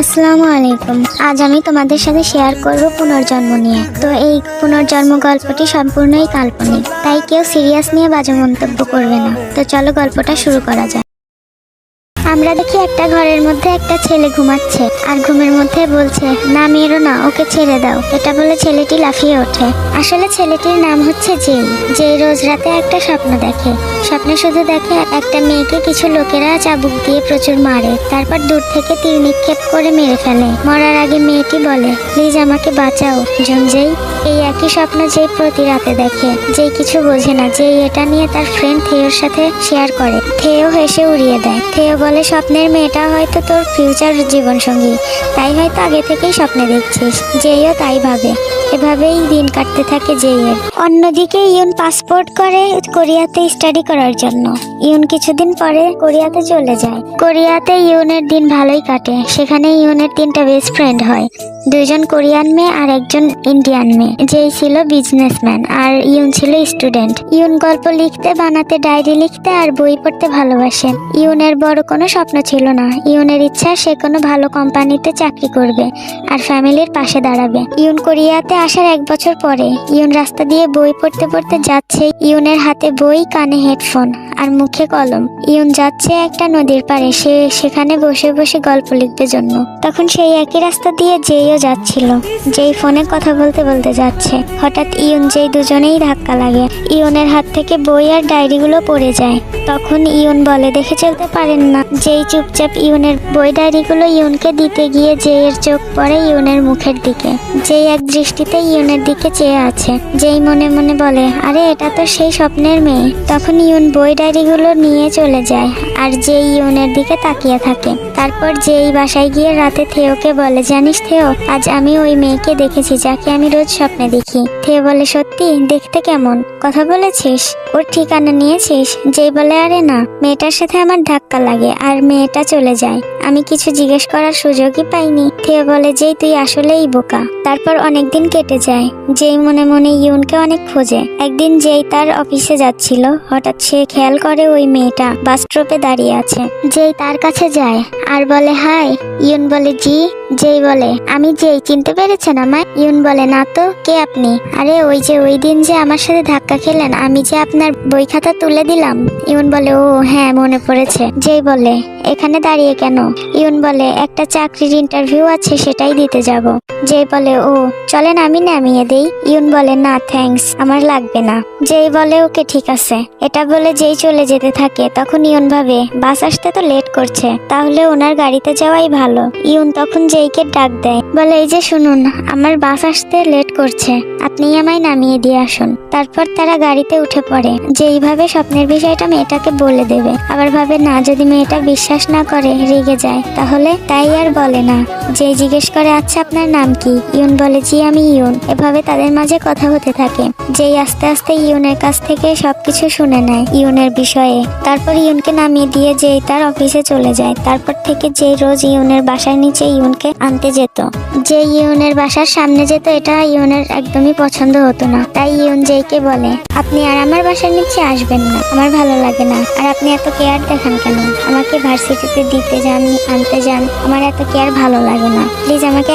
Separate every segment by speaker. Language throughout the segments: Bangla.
Speaker 1: আসসালামু আলাইকুম। আজ আমি তোমাদের সাথে শেয়ার করব পুনর্জন্ম নিয়ে। তো এই পুনর্জন্ম গল্পটি সম্পূর্ণই কাল্পনিক, তাই কেউ সিরিয়াস নিয়ে বাজে মন্তব্য করবে না। তো চলো গল্পটা শুরু করা যাক। আমরা দেখি একটা ঘরের মধ্যে একটা ছেলে ঘুমাচ্ছে আর ঘুমের মধ্যে বলছে, না মেরো না, ওকে ছেড়ে দাও। এটা বলে ছেলেটি লাফিয়ে ওঠে। আসলে ছেলেটির নাম হচ্ছে জেই যে রোজ রাতে একটা স্বপ্ন দেখে। স্বপ্নে শুধু দেখে একটা মেয়েকে কিছু লোকেরা চাবুক দিয়ে প্রচুর মারে। তারপর দূর থেকে তীর নিক্ষেপ করে মেরে ফেলে। মরার আগে মেয়েটি বলে, প্লিজ আমাকে বাঁচাও জঞ্জেই এই একই স্বপ্ন যেই প্রতি রাতে দেখে। যেই কিছু বোঝে না, যেই এটা নিয়ে তার ফ্রেন্ড থেওর সাথে শেয়ার করে। থেও হেসে উড়িয়ে দেয়। থেও বলে স্বপ্নের মেয়েটা হয়তো তোর ফিউচার জীবন সঙ্গী তাই হয়তো আগে থেকেই স্বপ্নে দেখছিস। যেইও তাই ভাবে। এভাবেই দিন কাটতে থাকে জেইয়ের অন্যদিকে ইউন পাসপোর্ট করে কোরিয়াতে স্টাডি করার জন্য। ইউন কিছুদিন পরে কোরিয়াতে চলে যায়। কোরিয়াতে ইউনের দিন ভালোই কাটে। সেখানে ইউনের তিনটা বেস্ট ফ্রেন্ড হয়। দুজন কোরিয়ান মেয়ে আর একজন ইন্ডিয়ান মেয়ে। যেই ছিল বিজনেসম্যান আর ইউন ছিল স্টুডেন্ট ইউন গল্প লিখতে, বানাতে, ডায়েরি লিখতে আর বই পড়তে ভালোবাসে। ইউনের বড় কোনো স্বপ্ন ছিল না। ইউনের ইচ্ছা সে কোনো ভালো কোম্পানিতে চাকরি করবে আর ফ্যামিলির পাশে দাঁড়াবে। ইউন কোরিয়াতে আসার এক বছর পরে ইউন রাস্তা দিয়ে বই পড়তে পড়তে যাচ্ছে ইউনের হাতে বই, কানে হেডফোন আর মুখে কলম। ইউন যাচ্ছে একটা নদীর পাড়ে। সে সেখানে বসে বসে গল্প লিখবে জন্য। তখন সেই একই রাস্তা দিয়ে যেইও যাচ্ছিল। যেই ফোনে কথা বলতে বলতে যাচ্ছে। হঠাৎ ইউন যেই দুজনেই ধাক্কা লাগে। ইউনের হাত থেকে বই আর ডায়েরিগুলো পড়ে যায়। তখন ইউন বলে, দেখে চলতে পারেন না। যেই চুপচাপ ইউনের বই ডায়েরিগুলো ইউনকে দিতে গিয়ে জেয়ের চোখ পড়ে ইউনের মুখের দিকে। যেই এক দৃষ্টিতে ইউনের দিকে চেয়ে আছে। যেই মনে মনে বলে, আরে, এটা তো সেই স্বপ্নের মেয়ে। তখন ইউন বই ডায়েরিগুলো নিয়ে চলে যায় আর যেই ইউনের দিকে তাকিয়ে থাকে। তারপর যেই বাসায় গিয়ে রাতে থেওকে বলে, জানিস থেও আজ আমি ওই মেয়েকে দেখেছি যাকে আমি রোজ স্বপ্নে দেখি। থেও বলে, সত্যি? দেখতে কেমন? কথা বলেছিস? ওর ঠিকানা নিয়েছিস? যেই বলে আরে না, মেয়েটার সাথে আমার ধাক্কা লাগে আর মেয়েটা চলে যায়। আমি কিছু জিজ্ঞেস করার সুযোগই পাইনি। থেও বলে যেই তুই আসলেই বোকা। তারপর অনেকদিন কেটে যায়। যেই মনে মনে ইউনকে অনেক খোঁজে। একদিন যেই তার অফিসে যাচ্ছিল, হঠাৎ সে খেয়াল করে ওই মেয়েটা বাস স্টপে দাঁড়িয়ে আছে। যেই তার কাছে যায় আর বলে, হাই। ইউন বলে, জি। যেই বলে, আমি যেই চিনতে পেরেছেন আমায়, ইউন বলে, না তো, কে আপনি? আরে, ওই যে ওই দিন যে আমার সাথে ধাক্কা খেলেন, আমি যে আপনার বই খাতা তুলে দিলাম। ইউন বলে, ও হ্যাঁ মনে পড়েছে। যেই বলে, এখানে দাঁড়িয়ে কেন? ইউন বলে, একটা চাকরির ইন্টারভিউ আছে, সেটাই দিতে যাব। যেই বলে, ও, চলেন আমি নামিয়ে দেই। ইউন বলে, না, থ্যাঙ্কস, আমার লাগবে না। যেই বলে, ওকে, ঠিক আছে। এটা বলে যেই চলে যেতে থাকে, তখন ইউন ভাবে, বাস আসতে তো লেট করছে, তাহলে ওনার গাড়িতে যাওয়াই ভালো। ইউন তখন যেইকে ডাক দেয়, বলে, এই যে শুনুন, আমার বাস আসতে লেট করছে, আপনি আমায় নামিয়ে দিয়ে আসুন। তারপর তারা গাড়িতে উঠে পড়ে। যেইভাবে স্বপ্নের বিষয়টা মেয়েটাকে বলে দেবে, আবার ভাবে, না, যদি মেয়েটা বিশ্বাস না করে, রেগে যায়, তাহলে তাই আর বলে না। যে জিজ্ঞেস করে আচ্ছা আপনার নাম কি ইউন বলে, জি, আমি ইউন। এভাবে তাদের মাঝে কথা হতে থাকে। যেই আস্তে আস্তে ইউনের কাছ থেকে সবকিছু শুনে নেয় ইউনের বিষয়ে। তারপর ইউনকে নামিয়ে দিয়ে যেই তার অফিসে চলে যায়। তারপর থেকে যেই রোজ ইউনের বাসার নিচে ইউনকে আনতে যেত। যে ইউনের বাসার সামনে যেত, এটা ইউনের একদমই পছন্দ হতো না। তাই ইউন যেইকে বলে, আপনি আর আমার বাসার নিচে আসবেন না। আমার ভালো লাগে না। আর আপনি এত কেয়ার দেখান কেন? আমাকে ভার্সিটিতে দিতে যান, আনতে যান। আমার এত কেয়ার ভালো লাগে না। প্লিজ আমাকে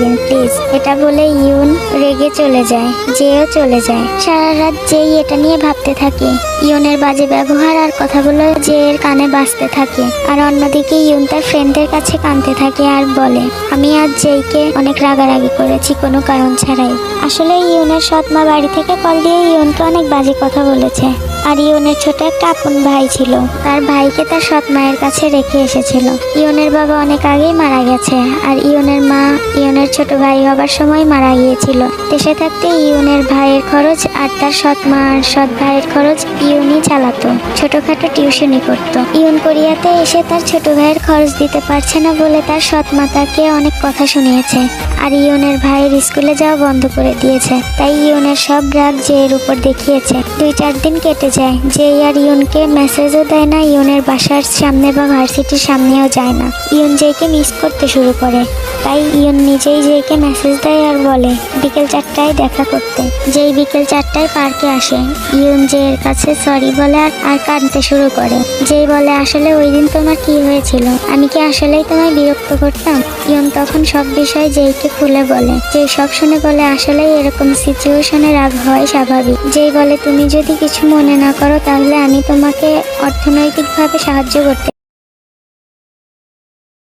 Speaker 1: দিন প্লিজ, এটা বলে ইউন রেগে চলে যায়, যেও চলে যায়। সারা রাত যেই এটা নিয়ে ভাবতে থাকে, ইউনের বাজে ব্যবহার আর কথাগুলো যে এর কানে বাঁচতে থাকে। আর অন্যদিকে ইউন তার ফ্রেন্ডদের কাছে কানতে থাকে আর বলে, আমি আজ যেইকে অনেক রাগারাগি করেছি কোনো কারণ ছাড়াই। আসলে ইউনের সৎ মা বাড়ি থেকে কল দিয়ে ইউনকে অনেক বাজে কথা বলেছে। আর ইউনের ছোট একটা আপন ভাই ছিল। তার ভাইকে তার সৎ মায়ের কাছে রেখে এসেছিল। ইউনের বাবা অনেক আগেই মারা গেছে আর ইউনের মা, ইউনের ছোট ভাই হবার সময় মারা গিয়েছিল। দেশে থাকতে ইউনের ভাইয়ের খরচ আর তার সৎ মা আর সৎ ভাইয়ের খরচ ইউনই চালাতো। ছোটখাটো টিউশনি করতো। ইউন কোরিয়াতে এসে তার ছোট ভাইয়ের খরচ দিতে পারছে না বলে তার সৎ মাতাকে অনেক কথা শুনিয়েছে। আর ইউনের ভাইয়ের স্কুলে যাওয়া বন্ধ করে দিয়েছে। তাই ইউনের সব রাগ এর উপর দেখিয়েছে। দুই চার দিন কেটে যায় যেই আর ইউনকে মেসেজও দেয় না ইউনের বাসার সামনে বা ভার্সিটির সামনেও যায় না। ইউন জেকে মিস করতে শুরু করে, তাই ইউন নিজেই জেকে মেসেজ দেয় আর বলে, বিকেল চারটায় দেখা করতে। যেই বিকেল চারটায় পার্কে আসে ইউন জের কাছে সরি বলে আর আর কাঁদতে শুরু করে। যেই বলে, আসলে ওই দিন তোমার কি হয়েছিল? আমি কি আসলেই তোমায় বিরক্ত করতাম? ইয়ন তখন সব বিষয় যেইকে খুলে বলে যে সব শুনে বলে, আসলেই এরকম সিচুয়েশনে রাগ হয় স্বাভাবিক। যেই বলে, তুমি যদি কিছু মনে না করো তাহলে আমি তোমাকে অর্থনৈতিকভাবে সাহায্য করতে